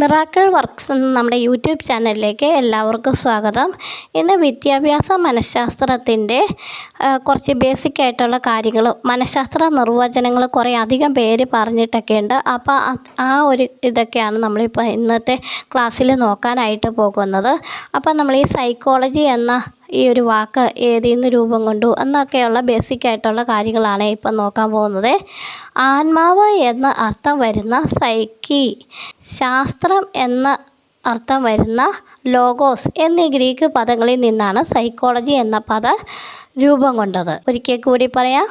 Miracle works എന്ന നമ്മുടെ YouTube ചാനലിലേക്ക് എല്ലാവർക്കും സ്വാഗതം. ഇന്ന് വിദ്യാഭ്യാസ മനഃശാസ്ത്രത്തിന്റെ കുറച്ച് ബേസിക് ആയിട്ടുള്ള കാര്യങ്ങൾ മനഃശാസ്ത്ര നിർവചനങ്ങൾ കുറേ അധികം പേര് പറഞ്ഞിട്ടൊക്കെ ഉണ്ട്. അപ്പോൾ ആ ഒരു ഇതൊക്കെയാണ് നമ്മളിപ്പോൾ ഇന്നത്തെ ക്ലാസ്സിൽ നോക്കാനായിട്ട് പോകുന്നത്. അപ്പോൾ നമ്മൾ ഈ സൈക്കോളജി എന്ന ഈ ഒരു വാക്ക് ഏതിൽ നിന്ന് രൂപം കൊണ്ടു എന്നൊക്കെയുള്ള ബേസിക് ആയിട്ടുള്ള കാര്യങ്ങളാണ് ഇപ്പം നോക്കാൻ പോകുന്നത്. ആത്മാവ് എന്ന അർത്ഥം വരുന്ന സൈക്കി ശാസ്ത്രം എന്ന അർത്ഥം വരുന്ന ലോഗോസ് എന്നീ ഗ്രീക്ക് പദങ്ങളിൽ നിന്നാണ് സൈക്കോളജി എന്ന പദം രൂപം കൊണ്ടത്. ഒരിക്കൽ കൂടി പറയാം.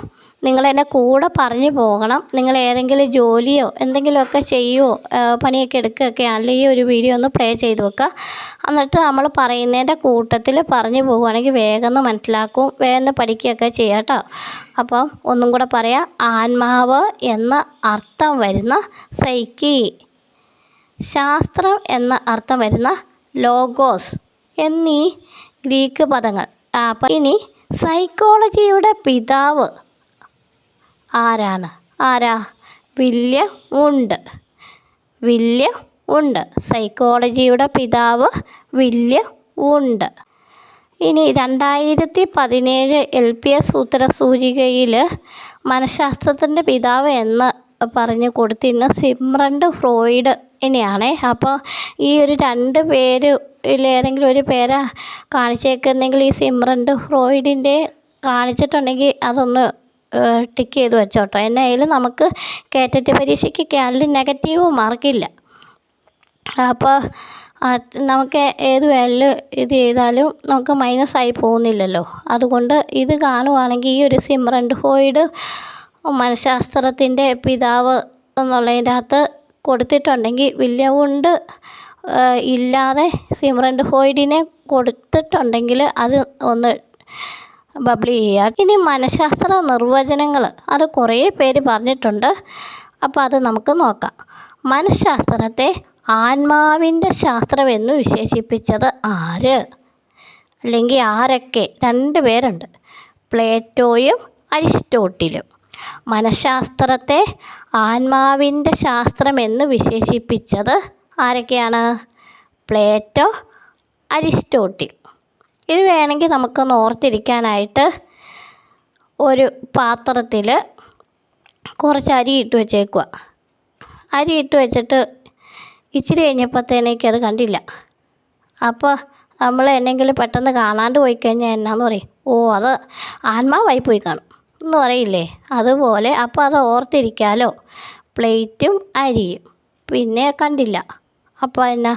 നിങ്ങൾ എന്നെ കൂടെ പറഞ്ഞു പോകണം. നിങ്ങൾ ഏതെങ്കിലും ജോലിയോ എന്തെങ്കിലുമൊക്കെ ചെയ്യുമോ പണിയൊക്കെ എടുക്കുകയൊക്കെ ആണെങ്കിൽ ഈ ഒരു വീഡിയോ ഒന്ന് പ്ലേ ചെയ്ത് വെക്കുക. എന്നിട്ട് നമ്മൾ പറയുന്നതിന്റെ കൂട്ടത്തിൽ പറഞ്ഞു പോകുവാണെങ്കിൽ വേഗം ഒന്ന് മനസ്സിലാക്കും. വേഗം പഠിക്കുകയൊക്കെ ചെയ്യാം കേട്ടോ. അപ്പം ഒന്നും കൂടെ പറയാം. ആത്മാവ് എന്ന അർത്ഥം വരുന്ന സൈക്കി. ശാസ്ത്രം എന്ന അർത്ഥം വരുന്ന ലോഗോസ് എന്നീ ഗ്രീക്ക് പദങ്ങൾ. അപ്പം ഇനി സൈക്കോളജിയുടെ പിതാവ് ആരാണ്? ആരാ? വില്യം ഉണ്ട്. വില്യം ഉണ്ട്. സൈക്കോളജിയുടെ പിതാവ് വില്യം ഉണ്ട്. ഇനി രണ്ടായിരത്തി പതിനേഴ് എൽ പി എസ് ഉത്തരസൂചികയിൽ മനഃശാസ്ത്രത്തിന്റെ പിതാവ് എന്ന് പറഞ്ഞു കൊടുത്തിരുന്ന സിമ്രണ്ട് ഫ്രോയിഡ് ഇനിയാണേ. അപ്പോൾ ഈ ഒരു രണ്ട് പേര് ഏതെങ്കിലും ഒരു പേരാ കാണിച്ചേക്കുന്നെങ്കിൽ ഈ സിമ്രണ്ട് ഫ്രോയിഡിന്റെ കാണിച്ചിട്ടുണ്ടെങ്കിൽ അതൊന്ന് ടിക്ക് ചെയ്ത് വെച്ചോട്ടോ. എന്നായാലും നമുക്ക് കേറ്ററ്റ് പരീക്ഷയ്ക്ക് ക്യാലിൽ നെഗറ്റീവ് മാർക്കില്ല അപ്പോൾ നമുക്ക് ഏത് വേളിൽ ഇത് ചെയ്താലും നമുക്ക് മൈനസ് ആയി പോകുന്നില്ലല്ലോ. അതുകൊണ്ട് ഇത് കാണുവാണെങ്കിൽ ഈ ഒരു സിമ്രണ്ട് ഹോയിഡ് മനഃശാസ്ത്രത്തിന്റെ പിതാവ് എന്നുള്ളതിന്റെ അകത്ത് കൊടുത്തിട്ടുണ്ടെങ്കിൽ വില്യവുണ്ട് ഇല്ലാതെ സിമ്രണ്ട് ഹോയിഡിനെ കൊടുത്തിട്ടുണ്ടെങ്കിൽ അത് ഒന്ന് ബബിൾ ചെയ്യാർ ഇനി മനഃശാസ്ത്ര നിർവചനങ്ങൾ. അത് കുറേ പേര് പറഞ്ഞിട്ടുണ്ട്. അപ്പോൾ അത് നമുക്ക് നോക്കാം. മനഃശാസ്ത്രത്തെ ആത്മാവിന്റെ ശാസ്ത്രമെന്ന് വിശേഷിപ്പിച്ചത് ആര്? അല്ലെങ്കിൽ ആരൊക്കെ? രണ്ട് പേരുണ്ട്. പ്ലേറ്റോയും അരിസ്റ്റോട്ടിലും. മനഃശാസ്ത്രത്തെ ആത്മാവിന്റെ ശാസ്ത്രമെന്ന് വിശേഷിപ്പിച്ചത് ആരൊക്കെയാണ്? Plato Aristotle. ഇത് വേണമെങ്കിൽ നമുക്കൊന്ന് ഓർത്തിരിക്കാനായിട്ട് ഒരു പാത്രത്തിൽ കുറച്ച് അരി ഇട്ട് വെച്ചേക്കുക. അരി ഇട്ട് വെച്ചിട്ട് ഇച്ചിരി കഴിഞ്ഞപ്പോഴത്തേനേക്ക് അത് കണ്ടില്ല. അപ്പോൾ നമ്മൾ എന്നെങ്കിലും പെട്ടെന്ന് കാണാണ്ട് പോയി കഴിഞ്ഞാൽ എന്നാന്ന് പറയും? ഓ അത് ആത്മാവായി പോയി കാണും എന്ന് പറയില്ലേ? അതുപോലെ അപ്പോൾ അത് ഓർത്തിരിക്കാലോ? പ്ലേറ്റും അരിയും. പിന്നെ കണ്ടില്ല. അപ്പോൾ എന്നാ?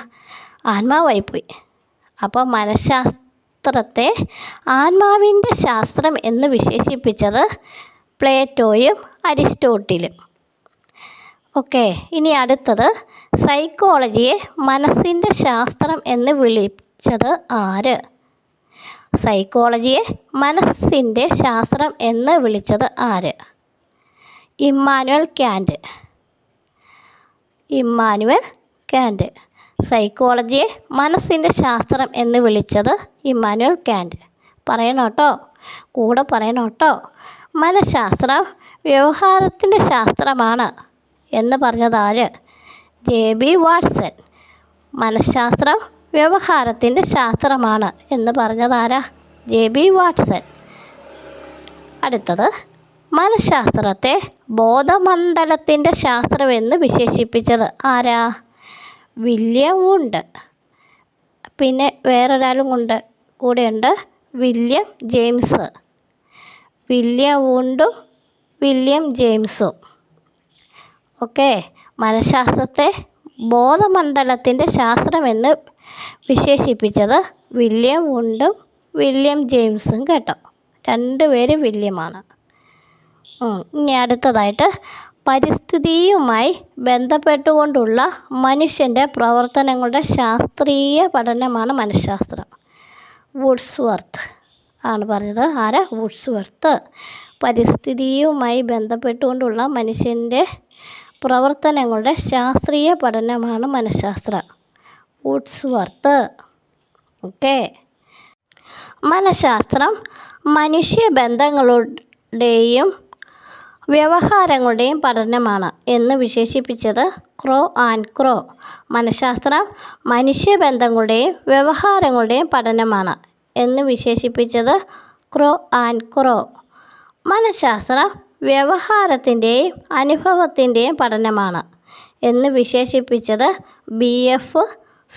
ആത്മാവായി പോയി. അപ്പോൾ മനഃശാസ്ത്രത്തെ ആത്മാവിന്റെ ശാസ്ത്രം എന്ന് വിശേഷിപ്പിച്ചത് പ്ലേറ്റോയും അരിസ്റ്റോട്ടിലും. ഓക്കെ ഇനി അടുത്തത്. സൈക്കോളജിയെ മനസ്സിന്റെ ശാസ്ത്രം എന്ന് വിളിച്ചത് ആര്? സൈക്കോളജിയെ മനസ്സിന്റെ ശാസ്ത്രം എന്ന് വിളിച്ചത് ആര്? ഇമ്മാനുവൽ ക്യാൻഡ് ഇമ്മാനുവൽ ക്യാന്റ് സൈക്കോളജിയെ മനസ്സിന്റെ ശാസ്ത്രം എന്ന് വിളിച്ചത് ഇമ്മാനുവൽ ക്യാന്റ് പറയണം കേട്ടോ കൂടെ പറയണം കേട്ടോ മനഃശാസ്ത്രം വ്യവഹാരത്തിന്റെ ശാസ്ത്രമാണ് എന്ന് പറഞ്ഞതാര് ജെ ബി വാട്സൺ. മനഃശാസ്ത്രം വ്യവഹാരത്തിന്റെ ശാസ്ത്രമാണ് എന്ന് പറഞ്ഞതാരാ ജെ ബി വാട്സൺ. അടുത്തത് മനഃശാസ്ത്രത്തെ ബോധമണ്ഡലത്തിന്റെ ശാസ്ത്രമെന്ന് വിശേഷിപ്പിച്ചത് ആരാ? വില്യം ഉണ്ട്. പിന്നെ വേറൊരാളും കൊണ്ട് കൂടെയുണ്ട് വില്യം ജെയിംസ്. വില്യം വുണ്ടും വില്യം ജെയിംസും. ഓക്കെ മനഃശാസ്ത്രത്തെ ബോധമണ്ഡലത്തിന്റെ ശാസ്ത്രമെന്ന് വിശേഷിപ്പിച്ചത് വില്യം വുണ്ടും വില്യം ജെയിംസും കേട്ടോ. രണ്ടുപേരും വില്യമാണ്. ഇനി അടുത്തതായിട്ട് പരിസ്ഥിതിയുമായി ബന്ധപ്പെട്ടുകൊണ്ടുള്ള മനുഷ്യന്റെ പ്രവർത്തനങ്ങളുടെ ശാസ്ത്രീയ പഠനമാണ് മനഃശാസ്ത്രം. വുഡ്സ് വർത്ത് ആണ് പറഞ്ഞത്. ആരാ? വുഡ്സ് വർത്ത് പരിസ്ഥിതിയുമായി ബന്ധപ്പെട്ടുകൊണ്ടുള്ള മനുഷ്യന്റെ പ്രവർത്തനങ്ങളുടെ ശാസ്ത്രീയ പഠനമാണ് മനഃശാസ്ത്രം. Woodworth okay. മനഃശാസ്ത്രം മനുഷ്യബന്ധങ്ങളുടെയും വ്യവഹാരങ്ങളുടെയും പഠനമാണ് എന്ന് വിശേഷിപ്പിച്ചത് ക്രോ ആൻഡ് ക്രോ. മനഃശാസ്ത്രം മനുഷ്യബന്ധങ്ങളുടെയും വ്യവഹാരങ്ങളുടെയും പഠനമാണ് എന്ന് വിശേഷിപ്പിച്ചത് ക്രോ ആൻഡ് ക്രോ. മനഃശാസ്ത്രം വ്യവഹാരത്തിന്റെയും അനുഭവത്തിന്റെയും പഠനമാണ് എന്ന് വിശേഷിപ്പിച്ചത് B F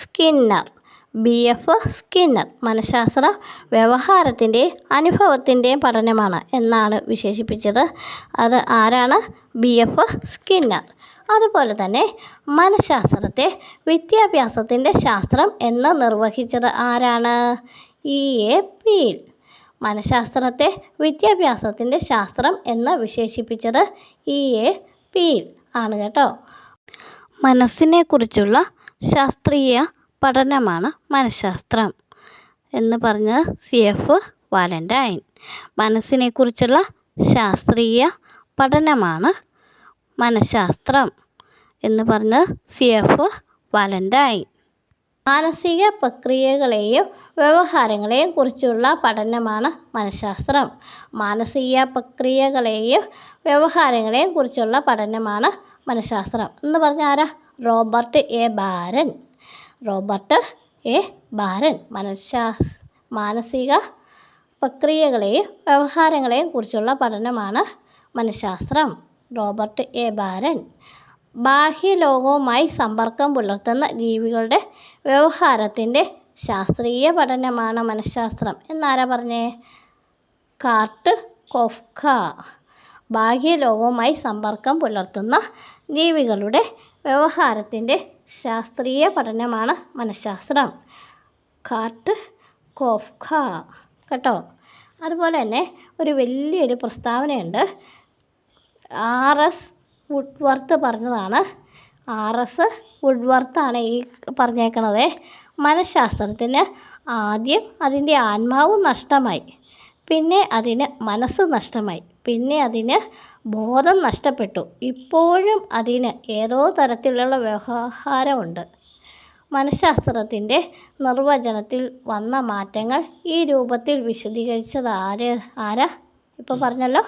Skinner. B F Skinner മനഃശാസ്ത്ര വ്യവഹാരത്തിന്റെയും അനുഭവത്തിന്റെയും പഠനമാണ് എന്നാണ് വിശേഷിപ്പിച്ചത്. അത് ആരാണ്? B F Skinner. അതുപോലെ തന്നെ മനഃശാസ്ത്രത്തെ വിദ്യാഭ്യാസത്തിന്റെ ശാസ്ത്രം എന്ന് നിർവഹിച്ചത് ആരാണ്? ഇ. എ. പീൽ. മനഃശാസ്ത്രത്തെ വിദ്യാഭ്യാസത്തിന്റെ ശാസ്ത്രം എന്ന് വിശേഷിപ്പിച്ചത് ഇ. എ. പീൽ ആണ് കേട്ടോ. മനസ്സിനെക്കുറിച്ചുള്ള ശാസ്ത്രീയ പഠനമാണ് മനഃശാസ്ത്രം എന്ന് പറഞ്ഞത് സി എഫ് വാലന്റൈൻ മനസ്സിനെക്കുറിച്ചുള്ള ശാസ്ത്രീയ പഠനമാണ് മനഃശാസ്ത്രം എന്ന് പറഞ്ഞത് സി എഫ് വാലന്റൈൻ മാനസിക പ്രക്രിയകളെയും വ്യവഹാരങ്ങളെയും കുറിച്ചുള്ള പഠനമാണ് മനഃശാസ്ത്രം. മാനസിക പ്രക്രിയകളെയും വ്യവഹാരങ്ങളെയും കുറിച്ചുള്ള പഠനമാണ് മനഃശാസ്ത്രം. എന്ന് പറഞ്ഞ ആരാ? Robert A Baron. Robert A. Baron. മനഃശാ മാനസിക പ്രക്രിയകളെയും വ്യവഹാരങ്ങളെയും കുറിച്ചുള്ള പഠനമാണ് മനഃശാസ്ത്രം. Robert A. ബാരൻ. ബാഹ്യ ലോകവുമായി സമ്പർക്കം പുലർത്തുന്ന ജീവികളുടെ വ്യവഹാരത്തിന്റെ ശാസ്ത്രീയ പഠനമാണ് മനഃശാസ്ത്രം. എന്നാരാ പറഞ്ഞേ? കാർട്ട് കൊഫ്ക. ബാഹ്യലോകവുമായി സമ്പർക്കം പുലർത്തുന്ന ജീവികളുടെ വ്യവഹാരത്തിന്റെ ശാസ്ത്രീയ പഠനമാണ് മനഃശാസ്ത്രം. കാർട്ട് കോഫ്ക കേട്ടോ? അതുപോലെ തന്നെ ഒരു വലിയൊരു പ്രസ്താവനയുണ്ട്. ആർ എസ് വുഡ്വർത്ത് പറഞ്ഞതാണ്. ആർ എസ് വുഡ്വർത്താണ് ഈ പറഞ്ഞേക്കണത്. മനഃശാസ്ത്രത്തിന് ആദ്യം അതിന്റെ ആത്മാവ് നഷ്ടമായി. പിന്നെ അതിന് മനസ്സ് നഷ്ടമായി. പിന്നെ അതിന് ബോധം നഷ്ടപ്പെട്ടു. ഇപ്പോഴും അതിന് ഏതോ തരത്തിലുള്ള വ്യവഹാരമുണ്ട്. മനഃശാസ്ത്രത്തിന്റെ നിർവചനത്തിൽ വന്ന മാറ്റങ്ങൾ ഈ രൂപത്തിൽ വിശദീകരിച്ചത് ആര്? ആരാ? ഇപ്പോൾ പറഞ്ഞല്ലോ.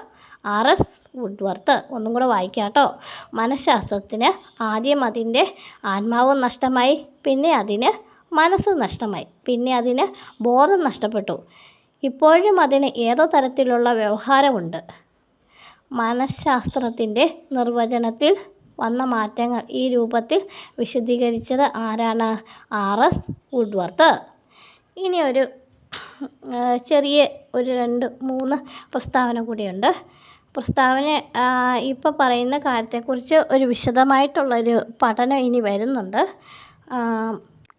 ആർ. എസ്. വുഡ്വർത്ത്. ഒന്നും കൂടെ വായിക്കാം കേട്ടോ. മനഃശാസ്ത്രത്തിന് ആദ്യം അതിന്റെ ആത്മാവ് നഷ്ടമായി പിന്നെ അതിന് മനസ്സ് നഷ്ടമായി പിന്നെ അതിന് ബോധം നഷ്ടപ്പെട്ടു. ഇപ്പോഴും അതിന് ഏതോ തരത്തിലുള്ള വ്യവഹാരമുണ്ട്. മനഃശാസ്ത്രത്തിന്റെ നിർവചനത്തിൽ വന്ന മാറ്റങ്ങൾ ഈ രൂപത്തിൽ വിശദീകരിച്ചത് ആരാണ്? ആർ. എസ്. വുഡ്വർത്ത്. ഇനി ഒരു ചെറിയ ഒരു രണ്ട് മൂന്ന് പ്രസ്താവന കൂടിയുണ്ട്. പ്രസ്താവന ഇപ്പോൾ പറയുന്ന കാര്യത്തെക്കുറിച്ച് ഒരു വിശദമായിട്ടുള്ളൊരു പഠനം ഇനി വരുന്നുണ്ട്.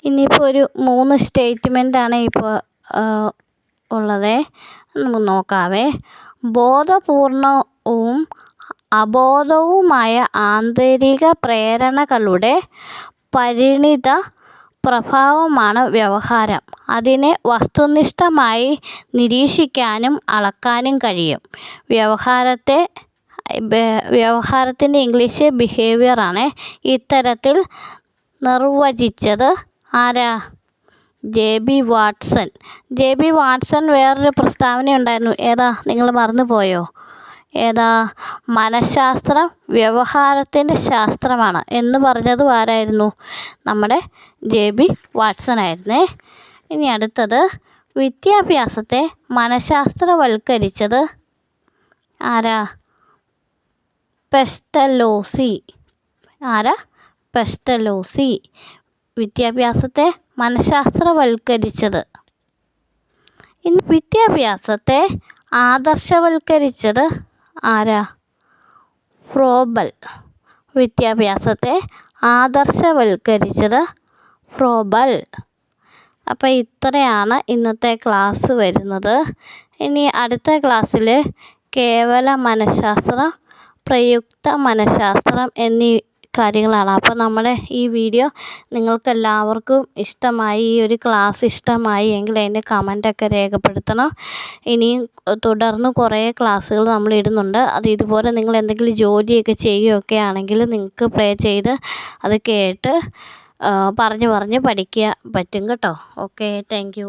ഇനിയിപ്പോൾ ഒരു മൂന്ന് സ്റ്റേറ്റ്മെന്റാണ് ഇപ്പോൾ ഉള്ളത്. നമുക്ക് നോക്കാവേ. ബോധപൂർണവും അബോധവുമായ ആന്തരിക പ്രേരണകളുടെ പരിണിത പ്രഭാവമാണ് വ്യവഹാരം. അതിനെ വസ്തുനിഷ്ഠമായി നിരീക്ഷിക്കാനും അളക്കാനും കഴിയും. വ്യവഹാരത്തെ വ്യവഹാരത്തിന്റെ ഇംഗ്ലീഷ് ബിഹേവിയറാണ് ഇത്തരത്തിൽ നിർവചിച്ചത്. ആരാ? J B Watson. J B Watson വേറൊരു പ്രസ്താവന ഉണ്ടായിരുന്നു ഏതാ? നിങ്ങൾ മറന്നു പോയോ ഏതാ? മനഃശാസ്ത്രം വ്യവഹാരത്തിന്റെ ശാസ്ത്രമാണ്. എന്ന് പറഞ്ഞതും ആരായിരുന്നു? നമ്മുടെ ജെ ബി വാട്സൺ ആയിരുന്നേ ഇനി അടുത്തത് വിദ്യാഭ്യാസത്തെ മനഃശാസ്ത്രവൽക്കരിച്ചത് ആരാ? പെസ്റ്റലോസി. ആരാ? പെസ്റ്റലോസി. വിദ്യാഭ്യാസത്തെ മനഃശാസ്ത്രവൽക്കരിച്ചത്. ഇനി വിദ്യാഭ്യാസത്തെ ആദർശവൽക്കരിച്ചത് ആരാ? ഫ്രോബൽ വിദ്യാഭ്യാസത്തെ ആദർശവൽക്കരിച്ചത് ഫ്രോബൽ അപ്പോൾ ഇത്രയാണ് ഇന്നത്തെ ക്ലാസ് വരുന്നത്. ഇനി അടുത്ത ക്ലാസ്സിൽ കേവല മനഃശാസ്ത്രം പ്രയുക്ത മനഃശാസ്ത്രം എന്നീ കാര്യങ്ങളാണ്. അപ്പോൾ നമ്മുടെ ഈ വീഡിയോ നിങ്ങൾക്കെല്ലാവർക്കും ഇഷ്ടമായി ഈ ഒരു ക്ലാസ് ഇഷ്ടമായി എങ്കിൽ അതിന്റെ കമന്റൊക്കെ രേഖപ്പെടുത്തണം. ഇനിയും തുടർന്ന് കുറേ ക്ലാസ്സുകൾ നമ്മൾ ഇടുന്നുണ്ട്. അത് ഇതുപോലെ നിങ്ങൾ എന്തെങ്കിലും ജോലിയൊക്കെ ചെയ്യുകയൊക്കെ ആണെങ്കിൽ നിങ്ങൾക്ക് പ്ലേ ചെയ്ത് അത് കേട്ട് പറഞ്ഞ് പറഞ്ഞ് പഠിക്കുക പറ്റും കേട്ടോ. Okay thank